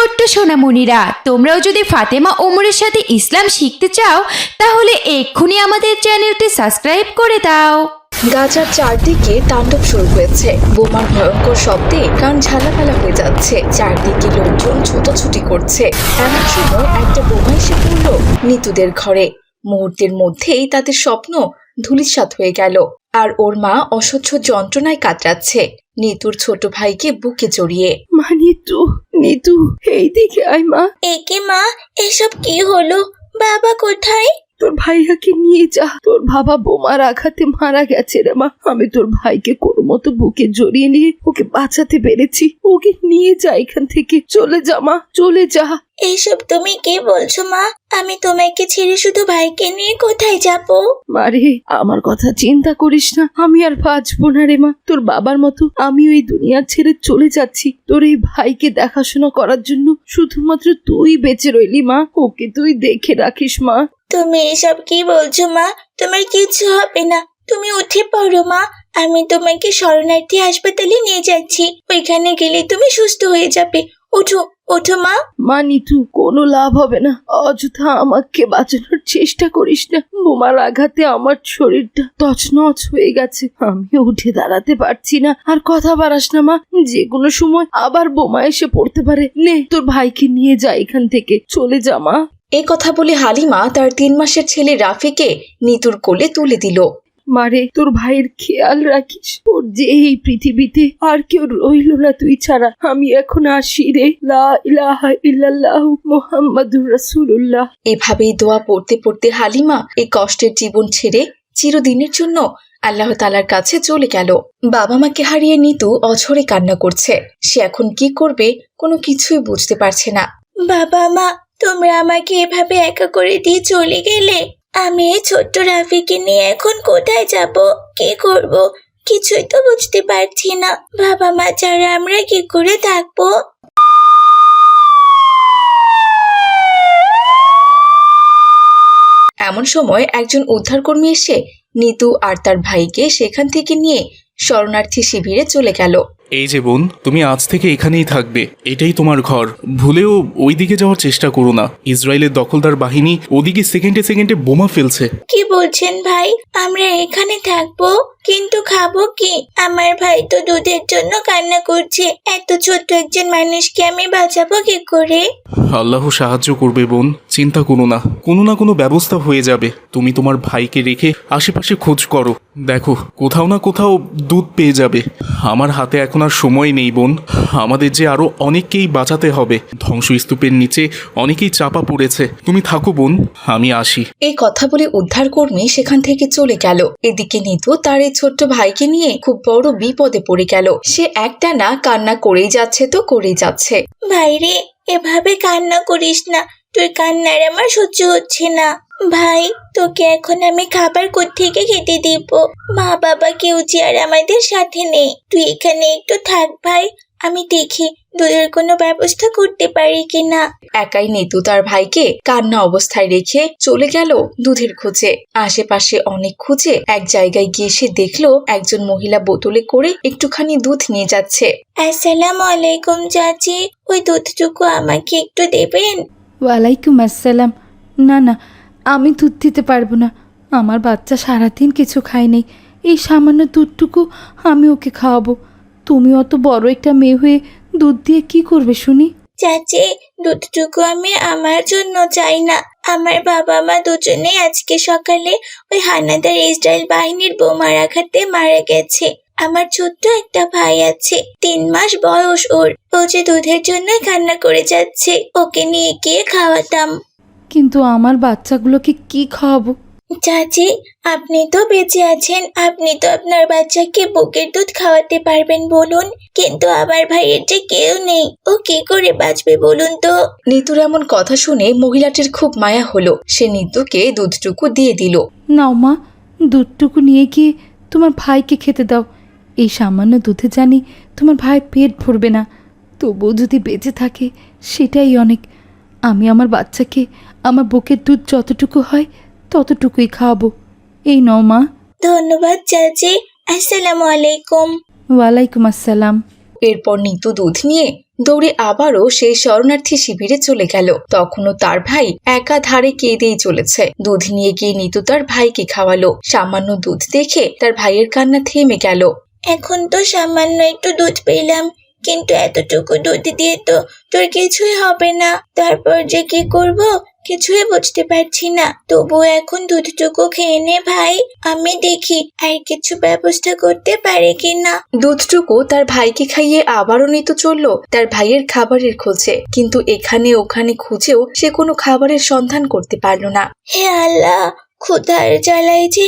ছোট্ট সোনামণিরা, তোমরাও যদি ফাতেমা ওমরের সাথে ইসলাম শিখতে চাও, তাহলে এক্ষুনি আমাদের চ্যানেলটি সাবস্ক্রাইব করে দাও। গাজার চারদিকে তাণ্ডব শুরু হয়েছে। বোমার ভয়ঙ্কর শব্দে কান ঝালাপালা হয়ে যাচ্ছে। চারদিকে লোকজন ছুটোছুটি করছে। এমন সময় একটা বোমা এসে পড়ল নিতুদের ঘরে। মুহূর্তের মধ্যেই তাদের স্বপ্ন ধূলিসাৎ হয়ে গেল। আর ওর মা অসহ্য যন্ত্রণায় কাতরাচ্ছে। নিতুর ছোট ভাইকে বুকে জড়িয়ে। মা নিতু নিতু এইদিকে আয় মা। একে মা এসব কি হলো? বাবা কোথায়? তোর ভাইয়াকে নিয়ে যা। তোর বাবা বোমার আঘাতে মারা গেছে রে মা। আমি তোর ভাইকে কোনো মতো বুকে জড়িয়ে নিয়ে ওকে বাঁচাতে পেরেছি। ওকে নিয়ে যা এখান থেকে। চলে যা মা চলে যা। এইসব তুমি কি বলছো মা? আমি তোমাকে ছেড়ে শুধু ভাইকে নিয়ে কোথায় যাব? মারে আমার কথা চিন্তা করিস না। আমি আর বাঁচবো না রে মা। তোর বাবার মতো আমি ওই দুনিয়া ছেড়ে চলে যাচ্ছি। তোর এই ভাইকে দেখাশোনা করার জন্য শুধুমাত্র তুই বেঁচে রইলি মা। ওকে তুই দেখে রাখিস মা। তুমি এসব কি বলছো মা? তোমার কিছু হবে না। তুমি উঠে পড়ো মা। আমি তোমাকে শরণার্থী হাসপাতালে নিয়ে যাচ্ছি। ওইখানে গেলে তুমি সুস্থ হয়ে যাবে। ওঠো। ওঠো মা। মা নিতু কোনো লাভ হবে না। অযথা আমাকে বাঁচানোর চেষ্টা করিস না। বোমার আঘাতে আমার শরীরটা তছনছ হয়ে গেছে। আমি উঠে দাঁড়াতে পারছি না। আর কথা বাড়াস না মা। যে কোনো সময় আবার বোমা এসে পড়তে পারে। নে তোর ভাইকে নিয়ে যা এখান থেকে। চলে যা মা। এ কথা বলে হালিমা তার তিন মাসের ছেলে রাফিকে নিতুর কোলে তুলে দিল। মারে তোর ভাইয়ের খেয়াল রাখিস? ওর যে এই পৃথিবীতে আর কেউ রইল না তুই ছাড়া। আমি এখন আসি রে। লা ইলাহা ইল্লাল্লাহু মুহাম্মাদুর রাসূলুল্লাহ। এভাবেই দোয়া পড়তে পড়তে হালিমা এই কষ্টের জীবন ছেড়ে চিরদিনের জন্য আল্লাহ তালার কাছে চলে গেল। বাবা মাকে হারিয়ে নিতু অঝরে কান্না করছে। সে এখন কি করবে কোনো কিছুই বুঝতে পারছে না। বাবা মা তোমরা আমাকে এভাবে একা করে দিয়ে চলে গেলে? আমি এই ছোট্ট রাফিকে নিয়ে এখন কোথায় যাব? কি করব? কিছুই তো বুঝতে পারছি না। বাবা মা ছাড়া আমরা কি করে থাকব? এমন সময় একজন উদ্ধারকর্মী এসে নিতু আর তার ভাইকে সেখান থেকে নিয়ে শরণার্থী শিবিরে চলে গেল। এই যে বোন, তুমি আজ থেকে এখানেই থাকবে। এটাই তোমার ঘর। ভুলেও ওইদিকে যাওয়ার চেষ্টা করো না। ইসরায়েলের দখলদার বাহিনী ওদিকে সেকেন্ডে সেকেন্ডে বোমা ফেলছে। কি বলছেন ভাই? আমরা এখানে থাকব? কিন্তু খাব কি? আমার ভাই তো দুধের জন্য কান্না করছে। এত ছোট্ট একজন মানুষকে আমি বাঁচাবো কি করে? আল্লাহ সাহায্য করবে বোন চিন্তা করো না। কোনো না কোনো ব্যবস্থা হয়ে যাবে। তুমি তোমার ভাইকে রেখে আশেপাশে খোঁজ করো। দেখো কোথাও না কোথাও দুধ পেয়ে যাবে। আমার হাতে এখন আর সময় নেই বোন। আমাদের যে আরও অনেককেই বাঁচাতে হবে। ধ্বংসস্তূপের নিচে অনেকেই চাপা পড়েছে। তুমি থাকো বোন আমি আসি। এই কথা বলে উদ্ধার উদ্ধারকর্মী সেখান থেকে চলে গেল। এদিকে নিতু তার এই ছোট্ট ভাইকে নিয়ে খুব বড় বিপদে পড়ে গেল। সে একটা না কান্না করেই যাচ্ছে তো, করেই যাচ্ছে। ভাইরে এভাবে কান্না করিস না। তুই কান্নার আমার সহ্য হচ্ছে না। ভাই, তোকে এখন আমি খাবার কোত্থেকে খেতে দিব? মা বাবা কেউ যে আর আমাদের সাথে নেই। তুই এখানে একটু থাক ভাই। আমি দেখি দুধের কোনো ব্যবস্থা করতে পারি কিনা। একাই নিতু তার ভাইকে কান্না অবস্থায় রেখে চলে গেল দুধের খোঁজে। আশেপাশে অনেক খুঁজে এক জায়গায় গিয়ে সে দেখল একজন মহিলা বোতলে করে একটুখানি দুধ নিয়ে যাচ্ছে। আসসালামু আলাইকুম চাচি ওই দুধটুকু আমাকে একটু দেবেন? ওয়ালাইকুম আসসালাম। না না আমি দুধ দিতে পারব না। আমার বাচ্চা সারাদিন কিছু খায়নি এই সামান্য দুধটুকু আমি ওকে খাওয়াবো। তুমি অত বড় একটা মেয়ে হয়ে দুধ দিয়ে কি করবে শুনি? চাচি দুধটুকু আমি আমার জন্য চাই না। আমার বাবা মা দুজনেই আজকে সকালে ওই হানাদার ইসরায়েল বাহিনীর বোমার আঘাতে মারা গেছে। আমার ছোট্ট একটা ভাই আছে তিন মাস বয়স ওর। ও যে দুধের জন্য কান্না করে যাচ্ছে ওকে নিয়ে গিয়ে খাওয়াতাম। কিন্তু আমার বাচ্চাগুলোকে কি খাওয়াবো? চাচি আপনি তো বেঁচে আছেন আপনি তো আপনার বাচ্চাকে বুকের দুধ খাওয়াতে পারবেন বলুন। কিন্তু আমার ভাইয়ের যে কেউ নেই ও কি করে বাঁচবে বলুন তো? নিতুর এমন কথা শুনে মহিলাটির খুব মায়া হলো। সে নিতুকে দুধটুকু দিয়ে দিল। নাও মা দুধটুকু নিয়ে গিয়ে তোমার ভাইকে খেতে দাও। এই সামান্য দুধে জানি তোমার ভাই পেট ভরবে না। তবুও যদি বেঁচে থাকে সেটাই অনেক। আমি আমার বাচ্চাকে আমার বুকের দুধ যতটুকু হয় ততটুকুই খাওয়াবো এই নাও মা। ধন্যবাদ চাচি। আসসালামু আলাইকুম। ওয়ালাইকুম আসসালাম। এরপর নিতু দুধ নিয়ে দৌড়ে আবারও সেই শরণার্থী শিবিরে চলে গেল। তখনও তার ভাই একা ধারে কেঁদেই চলেছে। দুধ নিয়ে গিয়ে নিতু তার ভাইকে খাওয়ালো। সামান্য দুধ দেখে তার ভাইয়ের কান্না থেমে গেল। এখন তো সামান্য একটু দুধ পেলাম কিন্তু এতটুকু দুধ দিয়ে তো তোর কিছুই হবে না। তারপর যে কি করব? কিছুই বুঝতে পারছি না। তবু এখন দুধটুকু খেয়ে নে ভাই আমি দেখি আর কিছু ব্যবস্থা করতে পারে কিনা। দুধটুকু তার ভাইকে খাইয়ে আবারও নিতু চলল তার ভাইয়ের খাবারের খোঁজে। কিন্তু এখানে ওখানে খুঁজেও সে কোনো খাবারের সন্ধান করতে পারল না। হে আল্লাহ ক্ষুধার জ্বালাই যে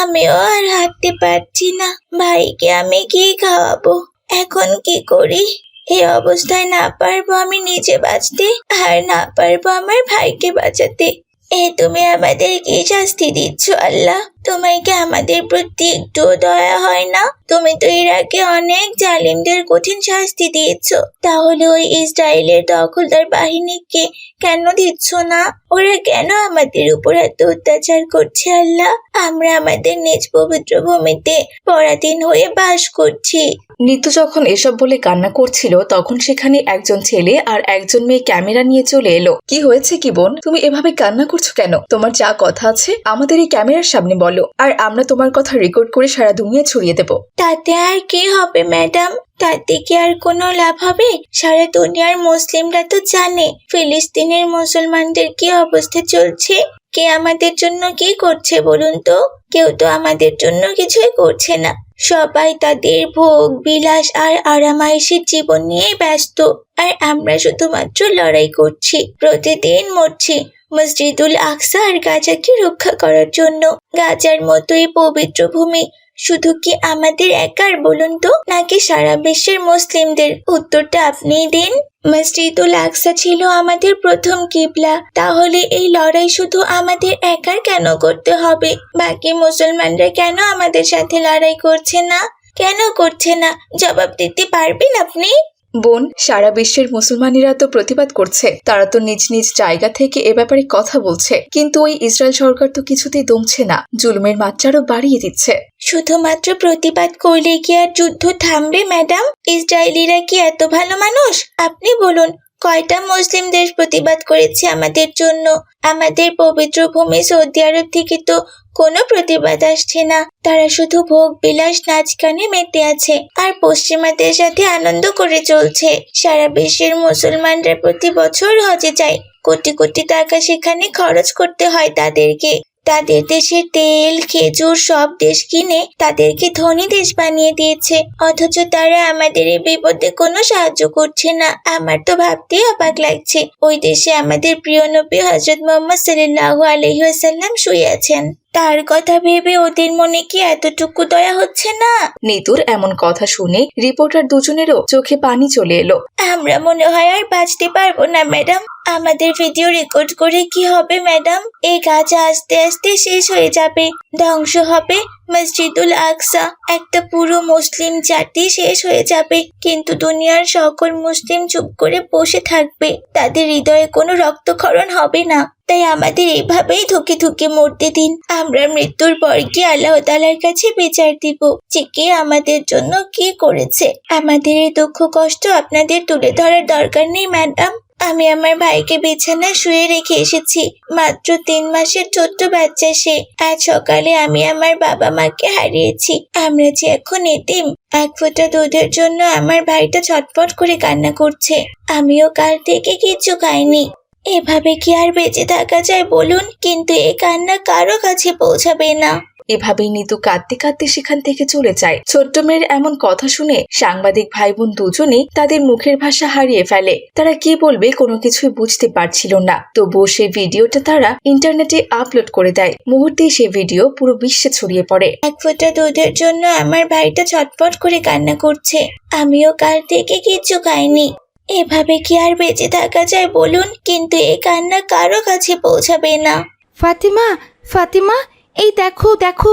আমিও আর হাঁটতে পারছি না। ভাইকে আমি কি খাওয়াবো? এখন কি করি? এই অবস্থায় না পারব আমি নিজে বাঁচতে আর না পারব আমার ভাইকে বাঁচাতে। এ তুমি আমাদের কি শাস্তি দিচ্ছ, আল্লাহ? তোমার কি আমাদের প্রতি একটু দয়া হয় না? তুমি তো এর আগে অনেক জালিমদের কঠিন শাস্তি দিয়েছ। তাহলে ওই ইসরায়েলের দখলদার বাহিনীকে কেন দিচ্ছ না? ওরা কেন আমাদের উপর এত অত্যাচার করছে আল্লাহ? আমরা আমাদের নিজ পবিত্র ভূমিতে পরাধীন হয়ে বাস করছি। নিতু যখন এসব বলে কান্না করছিল, তখন সেখানে একজন ছেলে আর একজন মেয়ে ক্যামেরা নিয়ে চলে এলো। কি হয়েছে কি বোন? তুমি এভাবে কান্না করছ কেন? তোমার যা কথা আছে আমাদের এই ক্যামেরার সামনে বলো। আর আমরা তোমার কথা রেকর্ড করে সারা দুনিয়া ছড়িয়ে দেব। তাতে আর কি হবে ম্যাডাম তাতে কি আর কোনো লাভ হবে? সারা দুনিয়ার মুসলিমরা তো জানে, ফিলিস্তিনের মুসলমানদের কি অবস্থা চলছে? কে আমাদের জন্য কি করছে বলুন তো? কেউ তো আমাদের জন্য কিছুই করছে না। সবাই তাদের ভোগ, বিলাস আর আরামায়েশের জীবন নিয়ে ব্যস্ত। আর আমরা শুধুমাত্র লড়াই করছি, প্রতিদিন মরছি। মসজিদুল আকসা আর গাজাকে রক্ষা করার জন্য। গাজার মতোই পবিত্র ভূমি শুধু কি আমাদের একার বলুন তো, নাকি সারা বিশ্বের মুসলিমদের? উত্তরটা আপনিই দিন। মসজিদুল আকসা ছিল আমাদের প্রথম কিবলা। তাহলে এই লড়াই শুধু আমাদের একার কেন করতে হবে? বাকি মুসলমানরা কেন আমাদের সাথে লড়াই করছে না? কেন করছে না? জবাব দিতে পারবেন আপনি? বোন, সারা বিশ্বের মুসলমানেরা তো প্রতিবাদ করছে। তারা তো নিজ নিজ জায়গা থেকে এ ব্যাপারে কথা বলছে। কিন্তু ওই ইসরায়েল সরকার তো কিছুতেই দমছে না। জুলুমের মাত্রারও বাড়িয়ে দিচ্ছে। শুধুমাত্র প্রতিবাদ করলে কি আর যুদ্ধ থামবে, ম্যাডাম? ইসরায়েলিরা কি এত ভালো মানুষ? আপনি বলুন কয়টা মুসলিম দেশ প্রতিবাদ করেছে আমাদের জন্য? আমাদের পবিত্র ভূমি সৌদি আরব থেকে তো কোনো প্রতিবাদ আসছে না। তারা শুধু ভোগ, বিলাস, নাচ, গানে মেতে আছে আর পশ্চিমাদের সাথে আনন্দ করে চলছে। সারা বিশ্বের মুসলমানরা প্রতি বছর হজে যায়। কোটি কোটি টাকা সেখানে খরচ করতে হয় তাদেরকে। তাদের দেশে তেল, খেজুর সব দেশ কিনে তাদেরকে ধনী দেশ বানিয়ে দিয়েছে। অথচ তারা আমাদের এই বিপদে কোনো সাহায্য করছে না। আমার তো ভাবতেই অবাক লাগছে। ওই দেশে আমাদের প্রিয় নবী হজরত মোহাম্মদ সাল্লাহ আলহিহাসাল্লাম শুয়ে আছেন। তার কথা ভেবে ওদের মনে কি এতটুকু দয়া হচ্ছে না? নিতুর এমন কথা শুনে রিপোর্টার দুজনেরও চোখে পানি চলে এলো। আমরা মনে হয় আর বাঁচতে পারব না ম্যাডাম। আমাদের ভিডিও রেকর্ড করে কি হবে ম্যাডাম? এই গাছ আস্তে আস্তে শেষ হয়ে যাবে ধ্বংস হবে। মসজিদুল আকসা, একটা পুরো মুসলিম জাতি শেষ হয়ে যাবে। কিন্তু দুনিয়ার সকল মুসলিম চুপ করে বসে থাকবে। তাদের হৃদয়ে কোনো রক্তক্ষরণ হবে না। তাই আমাদের এইভাবেই ধুকে ধুকে মরতে দিন। আমরা মৃত্যুর পর কি আল্লাহ তালার কাছে বিচার দিব? যে কে আমাদের জন্য কি করেছে? আমাদের এই দুঃখ কষ্ট আপনাদের তুলে ধরার দরকার নেই ম্যাডাম আমি আমার ভাইকে বিছানায় শুয়ে রেখে এসেছি। মাত্র তিন মাসের ছোট্ট বাচ্চা সে। আজ সকালে আমি আমার বাবা মাকে হারিয়েছি। আমরা যে এখন এতিম, এক ফোঁটা দুধের জন্য আমার ভাইটা ছটফট করে কান্না করছে। আমিও কাল থেকে কিছু খাইনি। এভাবে কি আর বেঁচে থাকা যায় বলুন? কিন্তু এ কান্না কারও কাছে পৌঁছাবে না। এভাবেই নিতু কাঁদতে কাঁদতে সেখান থেকে চলে যায়। ছোট্ট মেয়ের এমন কথা শুনে সাংবাদিক ভাই বোন দুজনেই তাদের মুখের ভাষা হারিয়ে ফেলে। তারা কি বলবে কোনো কিছুই বুঝতে পারছিল না। তবুও সেই ভিডিওটা তারা ইন্টারনেটে আপলোড করে দেয়। মুহূর্তেই সেই ভিডিও পুরো বিশ্বে ছড়িয়ে পড়ে। এক ফোঁটা দুধের জন্য আমার ভাইটা ছটফট করে কান্না করছে। আমিও কাল থেকে কিছু খাইনি। এভাবে কি আর বেঁচে থাকা যায় বলুন? কিন্তু এ কান্না কারও কাছে পৌঁছাবে না। ফাতিমা ফাতিমা এই দেখো দেখো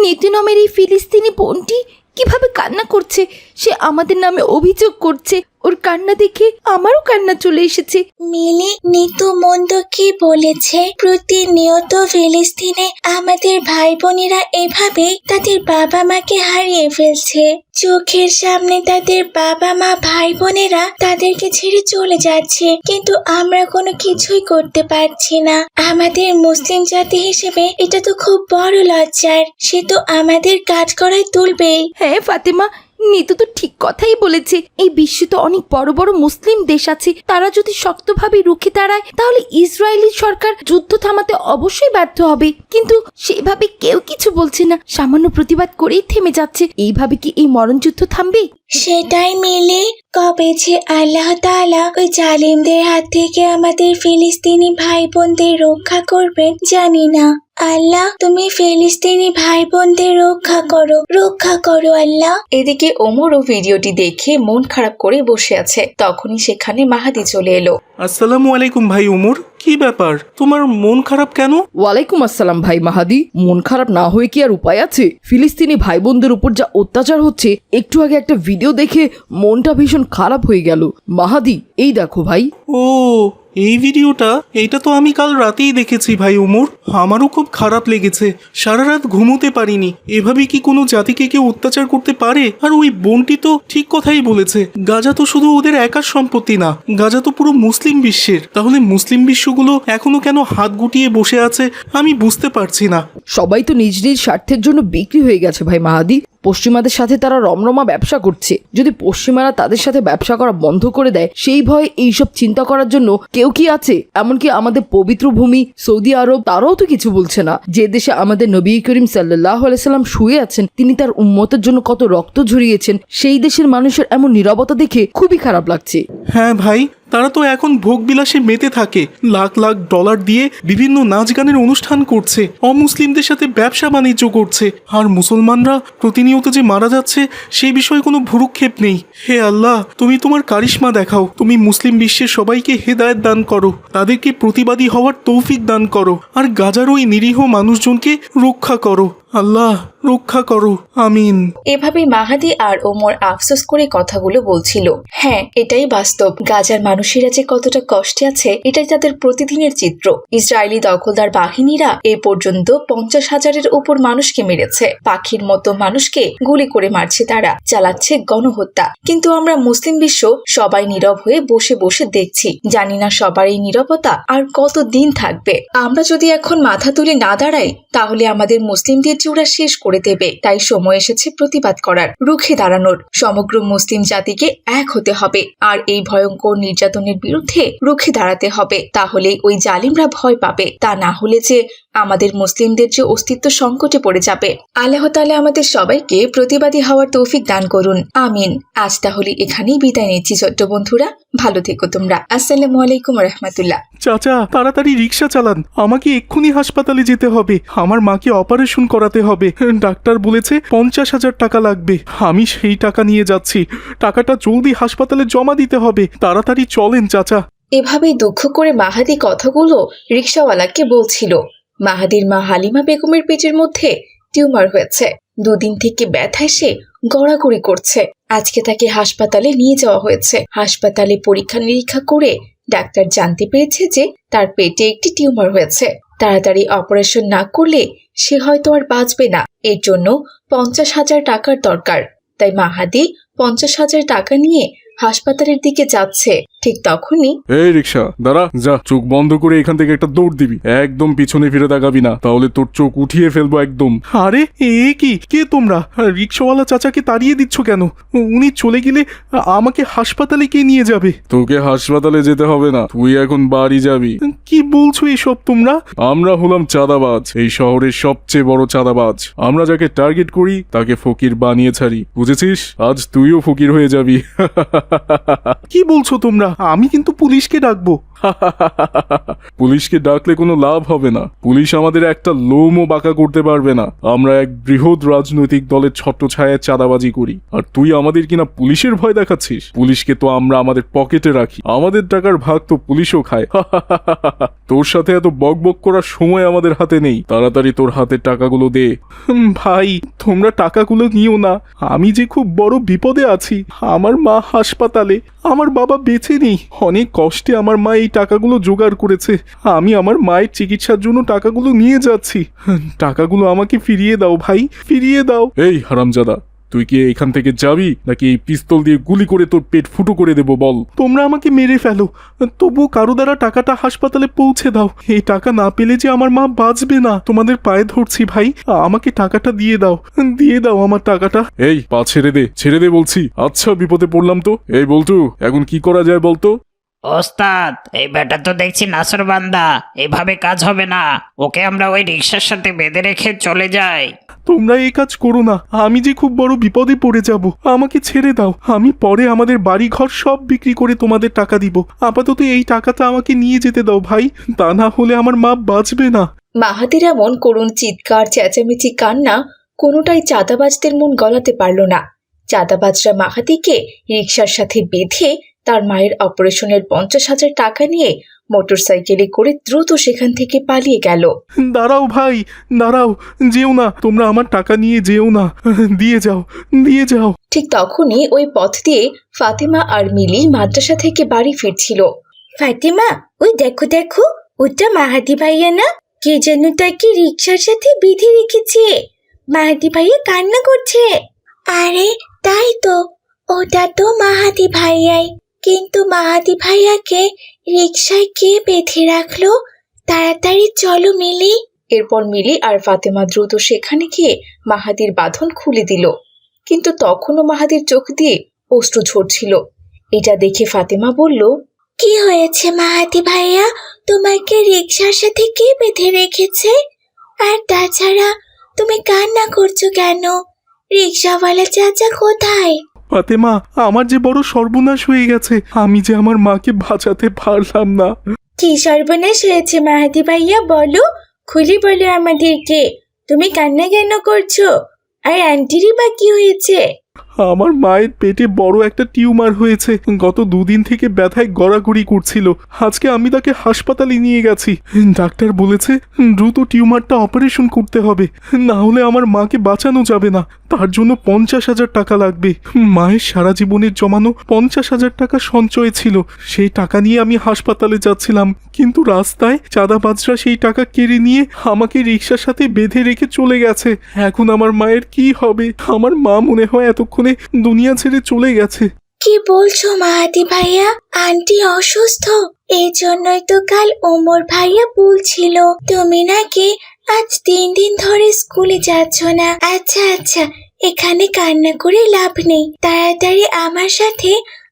নীতি এই ফিলিস্তিনি বোনটি কীভাবে কান্না করছে। সে আমাদের নামে অভিযোগ করছে। ওর কান্না দেখে আমারও কান্না চলে এসেছে। মিলি নিতু মন্দ কি বলেছে? প্রতিনিয়ত ফিলিস্তিনে আমাদের ভাই বোনেরা এভাবে তাদের বাবা মাকে হারিয়ে ফেলছে। চোখের সামনে তাদের বাবা মা ভাই বোনেরা তাদেরকে ছেড়ে চলে যাচ্ছে। কিন্তু আমরা কোনো কিছুই করতে পারছি না। আমাদের মুসলিম জাতি হিসেবে এটা তো খুব বড় লজ্জার। সে তো আমাদের কাজ করায় তুলবেই। হ্যাঁ ফাতেমা নিতু তো ঠিক কথাই বলেছে। এই বিশ্বে তো অনেক বড় বড় মুসলিম দেশ আছে। তারা যদি শক্তভাবে রুখে দাঁড়ায়, তাহলে ইসরায়েলি সরকার যুদ্ধ থামাতে অবশ্যই বাধ্য হবে। কিন্তু সেভাবে কেউ কিছু বলছে না। সামান্য প্রতিবাদ করেই থেমে যাচ্ছে। এইভাবে কি এই মরণ যুদ্ধ থামবে? সেটাই মিলে কবে যে আল্লাহ তাআলা ওই জালিমদের হাত থেকে আমাদের ফিলিস্তিনি ভাই বোনদের রক্ষা করবেন জানি না। আল্লাহ তুমি ফিলিস্তিনি ভাই বোনদের রক্ষা করো রক্ষা করো আল্লাহ। এদিকে ওমরও ভিডিওটি দেখে মন খারাপ করে বসে আছে। তখনই সেখানে মাহাদি চলে এলো। আসসালামু আলাইকুম ভাই উমর কি ব্যাপার? তোমার মন খারাপ কেন? ওয়ালাইকুম আসসালাম ভাই মাহাদি। মন খারাপ না হয়ে কি আর উপায় আছে? ফিলিস্তিনি ভাই বোনদের উপর যা অত্যাচার হচ্ছে একটু আগে একটা ভিডিও দেখে মনটা ভীষণ খারাপ হয়ে গেল। মাহাদি এই দেখো ভাই। ও এই ভিডিওটা, এইটা তো আমি কাল রাতেই দেখেছি ভাই উমর। আমারও খুব খারাপ লেগেছে। সারা রাত ঘুমোতে পারিনি। এভাবে কি কোনো জাতিকে কেউ অত্যাচার করতে পারে? আর ওই বোনটি তো ঠিক কথাই বলেছে। গাজা তো শুধু ওদের একার সম্পত্তি না, গাজা তো পুরো মুসলিম বিশ্বের। তাহলে মুসলিম বিশ্বগুলো এখনও কেন হাত গুটিয়ে বসে আছে? আমি বুঝতে পারছি না। সবাই তো নিজ নিজ স্বার্থের জন্য বিক্রি হয়ে গেছে ভাই মাহাদি। পশ্চিমাদের সাথে তারা রমরমা ব্যবসা করছে। যদি পশ্চিমারা তাদের সাথে ব্যবসা করা বন্ধ করে দেয়, সেই ভয়ে এইসব চিন্তা করার জন্য কেউ কি আছে? এমনকি আমাদের পবিত্র ভূমি সৌদি আরব, তারাও তো কিছু বলছে না। যে দেশে আমাদের নবী করিম সাল্লাহ আলাইসাল্লাম শুয়ে আছেন, তিনি তার উম্মতের জন্য কত রক্ত ঝরিয়েছেন, সেই দেশের মানুষের এমন নীরবতা দেখে খুবই খারাপ লাগছে। হ্যাঁ ভাই তারা তো এখন ভোগবিলাসে মেতে থাকে। লাখ লাখ ডলার দিয়ে বিভিন্ন নাচ গানের অনুষ্ঠান করছে। অমুসলিমদের সাথে ব্যবসা বাণিজ্য করছে। আর মুসলমানরা প্রতিনিয়ত যে মারা যাচ্ছে, সেই বিষয়ে কোনো ভুরুক্ষেপ নেই। হে আল্লাহ, তুমি তোমার কারিশ্মা দেখাও। তুমি মুসলিম বিশ্বের সবাইকে হেদায়েত দান করো। তাদেরকে প্রতিবাদী হওয়ার তৌফিক দান করো। আর গাজার ওই নিরীহ মানুষজনকে রক্ষা করো। আল্লাহ, রক্ষা করো। আমিন। এভাবে মাহাদি আর ওমর আফসোস করে কথাগুলো বলছিল। হ্যাঁ এটাই বাস্তব। গাজার মানুষেরা যে কতটা কষ্টে আছে, এটাই তাদের প্রতিদিনের চিত্র। ইসরায়েলি দখলদার বাহিনীরা এ পর্যন্ত পঞ্চাশ হাজারের উপর মানুষকে মেরেছে। পাখির মতো মানুষকে গুলি করে মারছে তারা, চালাচ্ছে গণহত্যা। কিন্তু আমরা মুসলিম বিশ্ব সবাই নীরব হয়ে বসে বসে দেখছি। জানি না সবার এই নীরবতা আর কত দিন থাকবে। আমরা যদি এখন মাথা তুলে না দাঁড়াই, তাহলে আমাদের মুসলিমদের চূড়া শেষ করে দেবে। তাই সময় এসেছে প্রতিবাদ করার। রুখে দাঁড়ানোর। সমগ্র মুসলিম জাতিকে এক হতে হবে। আর এই ভয়ঙ্কর নির্যাতনের বিরুদ্ধে রুখে দাঁড়াতে হবে। তাহলে ওই জালিমরা ভয় পাবে। তা না হলে যে আমাদের মুসলিমদের যে অস্তিত্ব সংকটে পড়ে যাবে। আল্লাহ তাআলা আমাদের সবাইকে প্রতিবাদী হওয়ার তৌফিক দান করুন। আমিন। আজ তাহলে এখানেই বিদায় নিচ্ছি ছোট্ট বন্ধুরা। ভালো থেকো তোমরা। আসসালামু আলাইকুম রহমতুল্লাহ। চাচা তাড়াতাড়ি রিক্সা চালান। আমাকে এক্ষুনি হাসপাতালে যেতে হবে। আমার মাকে অপারেশন করাতে হবে। ডাক্তার বলেছে পঞ্চাশ হাজার টাকা লাগবে। আমি সেই টাকা নিয়ে যাচ্ছি। টাকাটা জলদি হাসপাতালে জমা দিতে হবে। তাড়াতাড়ি চলেন চাচা। এভাবেই দুঃখ করে মাহাদি কথাগুলো রিক্সাওয়ালাকে বলছিল। মাহাদির মা হালিমা বেগমের পেটের মধ্যে টিউমার হয়েছে। দুদিন থেকে ব্যথায় সে গড়াগড়ি করছে। আজকে তাকে হাসপাতালে নিয়ে যাওয়া হয়েছে। হাসপাতালে পরীক্ষা নিরীক্ষা করে ডাক্তার জানতে পেরেছে যে তার পেটে একটি টিউমার হয়েছে। তাড়াতাড়ি অপারেশন না করলে সে হয়তো আর বাঁচবে না। এর জন্য পঞ্চাশ হাজার টাকার দরকার। তাই মাহাদি পঞ্চাশ হাজার টাকা নিয়ে হাসপাতালের দিকে যাচ্ছে। ঠিক তখনই এই রিক্সা দাঁড়া যা চোখ বন্ধ করে এখান থেকে একটা দৌড় দিবি। একদম পিছনে ফিরে তাকাবি না তাহলে তোর চোখ উঠিয়ে ফেলব একদম। আরে এ কি? কে তোমরা? রিক্সাওয়ালা চাচাকে তাড়িয়ে দিচ্ছ কেন? উনি চলে গেলে আমাকে হাসপাতালে কে নিয়ে যাবে? তোকে হাসপাতালে যেতে হবে না তুই এখন বাড়ি যাবি। কি বলছো এসব তোমরা? আমরা হলাম চাঁদাবাজ এই শহরের সবচেয়ে বড় চাঁদাবাজ। আমরা যাকে টার্গেট করি তাকে ফকির বানিয়ে ছাড়ি বুঝেছিস? আজ তুইও ফকির হয়ে যাবি। কি বলছো তোমরা? আমি কিন্তু পুলিশকে ডাকবো। পুলিশকে ডাকলে কোনো লাভ হবে না। পুলিশ আমাদের একটা লোমও বাঁকা করতে পারবে না। আমরা এক বৃহৎ রাজনৈতিক দলের ছট্ট ছায়ায় চাঁদাবাজি করি। আর তুই আমাদের কিনা পুলিশের ভয় দেখাচ্ছিস? পুলিশকে তো আমরা আমাদের পকেটে রাখি। আমাদের টাকার ভাগ তো পুলিশও খায়। তোর সাথে এত বকবক করার সময় আমাদের হাতে নেই। তাড়াতাড়ি তোর হাতে টাকাগুলো দে। ভাই তোমরা টাকাগুলো নিও না। আমি যে খুব বড় বিপদে আছি আমার মা হাসপাতালে আমার বাবা বেঁচে নেই। অনেক কষ্টে আমার মা এই টাকাগুলো জোগাড় করেছে। আমি আমার মায়ের চিকিৎসার জন্য টাকাগুলো নিয়ে যাচ্ছি। টাকাগুলো আমাকে ফিরিয়ে দাও ভাই, ফিরিয়ে দাও। এই হারামজাদা তুই কি এখান থেকে যাবি নাকি এই পিস্তল দিয়ে গুলি করে তোর পেট ফুটো করে দেবো বল? তোমরা আমাকে মেরে ফেলো। তবুও কারও দ্বারা টাকাটা হাসপাতালে পৌঁছে দাও। এই টাকা না পেলে যে আমার মা বাঁচবে না। তোমাদের পায়ে ধরছি ভাই। আমাকে টাকাটা দিয়ে দাও। দিয়ে দাও আমার টাকাটা। এই পা ছেড়ে দে ছেড়ে দে বলছি। আচ্ছা বিপদে পড়লাম তো। এই বলতু এখন কি করা যায় বলতো? ওস্তাদ এই বেটা তো দেখছি নাসর বান্দা। এভাবে কাজ হবে না। ওকে আমরা ওই রিক্সার সাথে বেঁধে রেখে চলে যাই। তোমরা এই কাজ করো না। আমি যে খুব বড় বিপদে পড়ে যাব। আমাকে ছেড়ে দাও। আমি পরে আমাদের বাড়ি ঘর সব বিক্রি করে তোমাদের টাকা দিব। আপাতত এই টাকাটা আমাকে নিয়ে যেতে দাও ভাই। তা না হলে আমার মা বাঁচবে না। মাহাতির এমন করুণ, চিৎকার, চেঁচামেচি, কান্না কোনোটাই চাঁদাবাজদের মন গলাতে পারল না। চাঁদাবাজরা মাহাতিকে রিক্সার সাথে বেঁধে তার মায়ের অপারেশনের পঞ্চাশ হাজার টাকা নিয়ে মোটরসাইকেলে করে দ্রুত সেখান থেকে পালিয়ে গেল। দাঁড়াও ভাই দাঁড়াও যেও না তোমরা আমার টাকা নিয়ে যেও না। দিয়ে যাও দিয়ে যাও। ঠিক তখনই ওই পথ দিয়ে ফাতিমা আর মিলি মাদ্রাসা থেকে বাড়ি ফিরছিল। ফাতিমা ওই দেখো দেখো ওটা মাহাদি ভাইয়া না? কে যেন তাকে রিক্সার সাথে বেঁধে রেখেছে। মাহাদি ভাইয়া কান্না করছে। আরে তাই তো ওটা তো মাহাদি ভাইয়াই। কিন্তু মাহাদি ভাইয়াকে রিক্সায় কে বেঁধে রাখল? তাড়াতাড়ি চলো মিলি। এরপর মিলি আর ফাতেমা দ্রুত সেখানে গিয়ে মাহাদির বাঁধন খুলে দিল। কিন্তু তখনও মাহাদির চোখ দিয়ে অশ্রু ঝরছিল। এটা দেখে ফাতেমা বলল কি হয়েছে মাহাতি ভাইয়া? তোমাকে রিক্সার সাথে কে বেঁধে রেখেছে? আর তাছাড়া তুমি কান্না করছ কেন? রিক্সাওয়ালা চাচা কোথায়? ফাতেমা, আমার যে বড় সর্বনাশ হয়ে গেছে। আমি যে আমার মাকে বাঁচাতে পারলাম না। কি সর্বনাশ হয়েছে মাহাদি ভাইয়া, বলো। খুলি বলো আমাদেরকে। তুমি কান্না কেন করছ? আর আন্টিরই বা কি হয়েছে? আমার মায়ের পেটে বড় একটা টিউমার হয়েছে। গত দুদিন থেকে ব্যথায় গড়াগড়ি করছিল। আজকে আমি তাকে হাসপাতালে নিয়ে গেছি। ডাক্তার বলেছে, দ্রুত টিউমারটা অপারেশন করতে হবে। না হলে আমার মাকে বাঁচানো যাবে না। তার জন্য পঞ্চাশ হাজার টাকা লাগবে। মায়ের সারা জীবনের জমানো পঞ্চাশ হাজার টাকা সঞ্চয় ছিল। সেই টাকা নিয়ে আমি হাসপাতালে যাচ্ছিলাম। কিন্তু রাস্তায় চাঁদাবাজরা সেই টাকা কেড়ে নিয়ে আমাকে রিক্সার সাথে বেঁধে রেখে চলে গেছে। এখন আমার মায়ের কি হবে? আমার মা মনে হয় এতক্ষণে দুনিয়া ছেড়ে চলে গেছে। কি বলছো মাহাতি ভাইয়া? আন্টি অসুস্থ। এই জন্যই তো কাল ওমর ভাইয়া বলছিল, তুমি নাকি আজ তিন দিন ধরে স্কুলে যাচ্ছ না? আচ্ছা আচ্ছা এখানে কান্না করে লাভ নেই। তাড়াতাড়ি আমার সাথে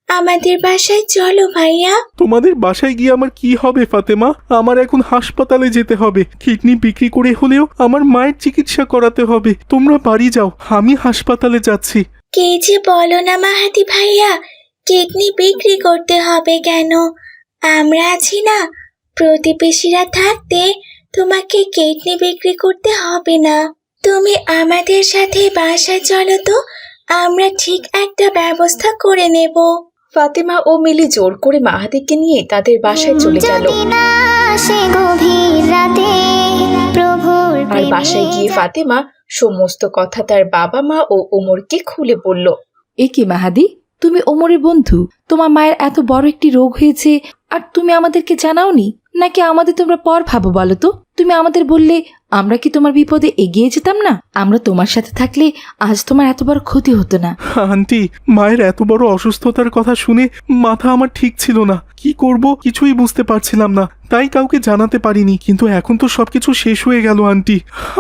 আমাদের বাসায় চলো ভাইয়া। তোমাদের বাসায় গিয়ে আমার কি হবে ফাতেমা? আমার এখন হাসপাতালে যেতে হবে। কিডনি বিক্রি করে হলেও আমার মায়ের চিকিৎসা করাতে হবে। তোমরা বাড়ি যাও আমি হাসপাতালে যাচ্ছি। কে যে বলো না মাহাদি ভাইয়া কিডনি বিক্রি করতে হবে কেন? আমরা আছি না। প্রতিবেশীরা থাকতে তোমাকে কিডনি বিক্রি করতে হবে না। তুমি আমাদের সাথে বাসায় চলো তো আমরা ঠিক একটা ব্যবস্থা করে নেব। ফাতেমা ও মিলি জোর করে মাহাদিকে নিয়ে তাদের বাসায় চলে গেল। আর বাসায় গিয়ে ফাতেমা সমস্ত কথা তার বাবা মা ও ওমরকে খুলে বলল এ কি মাহাদি? তুমি ওমরের বন্ধু। তোমার মায়ের এত বড় একটি রোগ হয়েছে আর তুমি আমাদেরকে জানাওনি? নাকি আমাদের তোমরা পর ভাবো বলো তো? তুমি আমাদের বললে আমরা কি তোমার বিপদে এগিয়ে যেতাম না? আমরা তোমার সাথে থাকলে আজ তোমার এত বড় ক্ষতি হতো না। আন্টি মায়ের এত বড় অসুস্থতার কথা শুনে মাথা আমার ঠিক ছিল না। কি করব কিছুই বুঝতে পারছিলাম না। তাই কাউকে জানাতে পারিনি কিন্তু এখন তো সবকিছু শেষ হয়ে গেল আন্টি।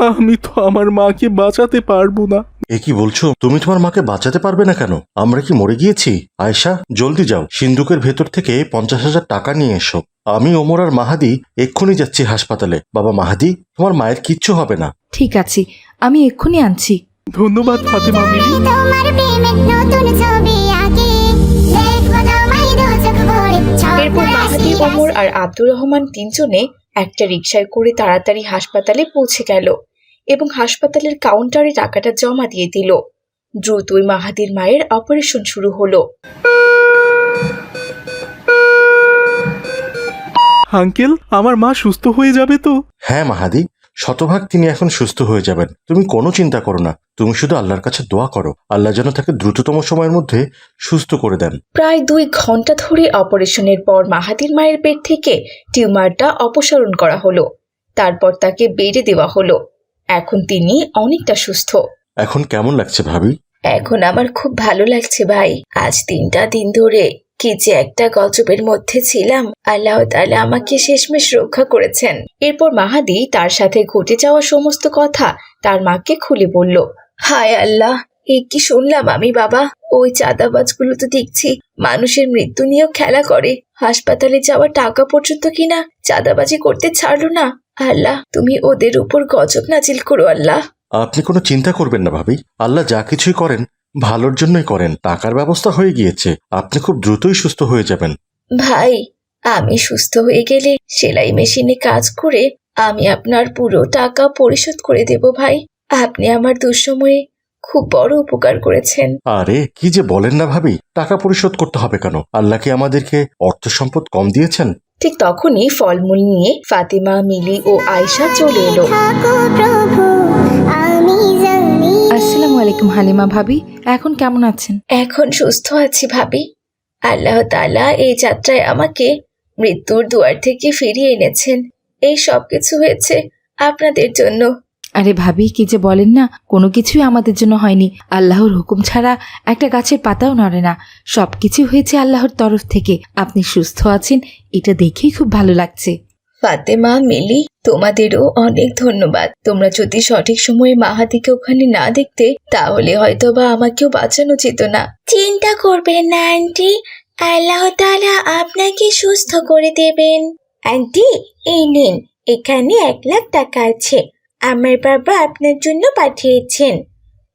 আমি তো আমার মাকে বাঁচাতে পারব না। এ কি বলছো? তুমি তোমার মাকে বাঁচাতে পারবে না কেন? আমরা কি মরে গিয়েছি? আয়শা জলদি যাও। সিন্ধুকের ভেতর থেকে পঞ্চাশ হাজার টাকা নিয়ে এসো। আমি ওমর আর মাহাদি এক্ষুনি যাচ্ছি হাসপাতালে। বাবা মাহাদি তোমার মায়ের কিচ্ছু হবে না। ঠিক আছে আমি এক্ষুনি আনছি। ধন্যবাদ ফাতেমা মিলি এরপর মাহাদি ওমর আর আব্দুর রহমান তিনজনে একটা রিকশায় করে তাড়াতাড়ি হাসপাতালে পৌঁছে গেল এবং হাসপাতালের কাউন্টারে টাকাটা জমা দিয়ে দিল। দ্রুতই মাহাদির মায়ের অপারেশন শুরু হলো। আঙ্কেল আমার মা সুস্থ হয়ে যাবে তো? হ্যাঁ মাহাদি। শতভাগ তিনি এখন সুস্থ হয়ে যাবেন। তুমি কোনো চিন্তা করো না। তুমি শুধু আল্লাহর কাছে দোয়া করো। আল্লাহ যেন তাকে দ্রুততম সময়ের মধ্যে সুস্থ করে দেন। প্রায় দুই ঘণ্টা ধরে অপারেশনের পর মাহাদির মায়ের পেট থেকে টিউমারটা অপসারণ করা হলো। তারপর তাকে বেডে দেওয়া হলো। এখন তিনি অনেকটা সুস্থ। এখন কেমন লাগছে ভাবি? এখন আমার খুব ভালো লাগছে ভাই। আজ তিনটা দিন ধরে কি যে একটা গজবের মধ্যে ছিলাম, আল্লাহ তালা আমাকে শেষমেশ রক্ষা করেছেন। এরপর মাহাদি তার সাথে ঘটে যাওয়া সমস্ত কথা তার মাকে খুলে বলল, হায় আল্লাহ, এ কি শুনলাম আমি বাবা? ওই চাঁদাবাজগুলো তো দেখছি, মানুষের মৃত্যু নিয়েও খেলা করে। হাসপাতালে যাওয়া টাকা পর্যন্ত কিনা চাঁদাবাজি করতে ছাড়লো না? আল্লাহ, তুমি ওদের উপর গজব নাজিল করো আল্লাহ। আপনি কোনো চিন্তা করবেন না ভাবি, আল্লাহ যা কিছুই করেন ভালোর জন্যই করেন টাকার ব্যবস্থা হয়ে গিয়েছে। আপনি খুব দ্রুতই সুস্থ হয়ে যাবেন। ভাই আমি সুস্থ হয়ে গেলে সেলাই মেশিনে কাজ করে আমি আপনার পুরো টাকা পরিশোধ করে দেব ভাই। আপনি আমার দুঃসময়ে খুব বড় উপকার করেছেন। আরে কি যে বলেন না ভাবি টাকা পরিশোধ করতে হবে কেন? আল্লাহ কি আমাদেরকে অর্থ সম্পদ কম দিয়েছেন? ঠিক তখনই ফলমূল নিয়ে ফাতিমা মিলি ও আয়শা চলে এলো। আলাইকুম হালিমা ভাবি। এখন কেমন আছেন? এখন সুস্থ আছি ভাবি। আল্লাহ তাআলা এই যাত্রায় আমাকে মৃত্যুর দুয়ার থেকে ফিরিয়ে এনেছেন। এই সব কিছু হয়েছে আপনাদের জন্য। আরে ভাবি কি যে বলেন না কোনো কিছুই আমাদের জন্য হয়নি। আল্লাহর হুকুম ছাড়া একটা গাছের পাতাও নড়ে না। সব কিছু হয়েছে আল্লাহর তরফ থেকে। আপনি সুস্থ আছেন এটা দেখেই খুব ভালো লাগছে। ফাতেমা, মিলি, তোমাদেরও অনেক ধন্যবাদ। তোমরা যদি সঠিক সময়ে মাহাদিকে ওখানে না দেখতে, তাহলে হয়তো বা আমাকেও বাঁচানো যেত না। চিন্তা করবেন না, আন্টি। আল্লাহ তাআলা আপনাকে সুস্থ করে দেবেন। আন্টি, এই নিন, এখানে এক লাখ টাকা আছে। আমার বাবা আপনার জন্য পাঠিয়েছেন।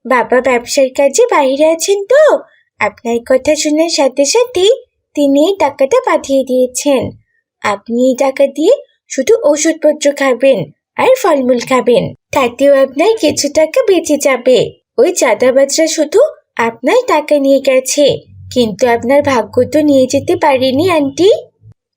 বাবা ব্যবসার কাজে বাইরে আছেন তো। আপনার কথা শোনার সাথে সাথে তিনি এই টাকাটা পাঠিয়ে দিয়েছেন। আপনি এই টাকা দিয়ে শুধু ওষুধপত্র খাবেন আর ফলমূল খাবেন। তাতেও আপনার কিছু টাকা বেঁচে যাবে। ওই চাঁদাবাজরা শুধু আপনার টাকা নিয়ে গেছে। কিন্তু আপনার ভাগ্য তো নিয়ে যেতে পারেনি আন্টি।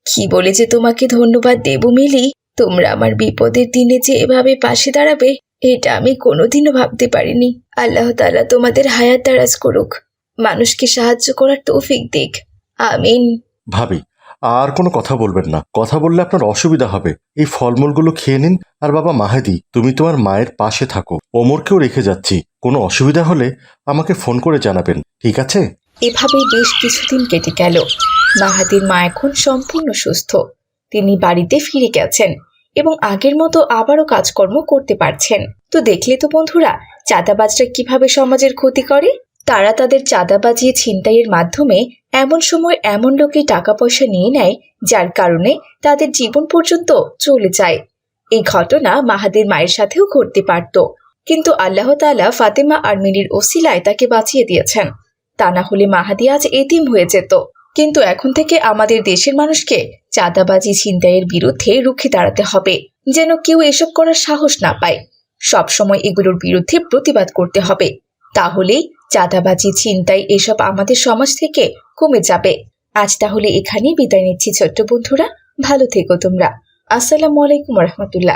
কি বলে যে তোমাকে ধন্যবাদ দেব মিলি? তোমরা আমার বিপদের দিনে যে এভাবে পাশে দাঁড়াবে এটা আমি কোনোদিনও ভাবতে পারিনি। আল্লাহ তাআলা তোমাদের হায়াত দারাজ করুক। মানুষকে সাহায্য করার তৌফিক দিক। আমিন। ভাবি আর কোনো কথা বলবেন না। কথা বললে আপনার অসুবিধা হবে। এই ফলমূলগুলো খেয়ে নিন। আর বাবা মাহেদি, তুমি তোমার মায়ের পাশে থাকো। ওমরকেও রেখে যাচ্ছি। কোনো অসুবিধা হলে আমাকে ফোন করে জানাবেন। ঠিক আছে? এভাবেই বেশ কিছুদিন কেটে গেল। মাহাদির মা এখন সম্পূর্ণ সুস্থ। তিনি বাড়িতে ফিরে গেছেন এবং আগের মতো আবারও কাজকর্ম করতে পারছেন। তো দেখলে তো বন্ধুরা, চাঁদাবাজরা কীভাবে সমাজের ক্ষতি করে? তারা তাদের চাঁদাবাজি ছিনতাইয়ের মাধ্যমে এমন সময় এমন লোকে টাকা পয়সা নিয়ে নেয়, যার কারণে তাদের জীবন পর্যন্ত চলে যায়। এই ঘটনা মাহাদির মায়ের সাথেও ঘটতে পারত। কিন্তু আল্লাহ তাআলা ফাতেমা আর মিনির ওসিলায় তাকে বাঁচিয়ে দিয়েছেন। তা না হলে মাহাদি আজ এতিম হয়ে যেত। কিন্তু এখন থেকে আমাদের দেশের মানুষকে চাঁদাবাজি, ছিনতাইয়ের বিরুদ্ধে রুখে দাঁড়াতে হবে, যেন কেউ এসব করার সাহস না পায়। সবসময় এগুলোর বিরুদ্ধে প্রতিবাদ করতে হবে। তাহলেই চাঁদাবাজি, ছিনতাই এসব আমাদের সমাজ থেকে কমে যাবে। আজ তাহলে এখানেই বিদায় নিচ্ছি ছোট্ট বন্ধুরা। ভালো থেকো তোমরা। আসসালামু আলাইকুম রহমতুল্লাহ।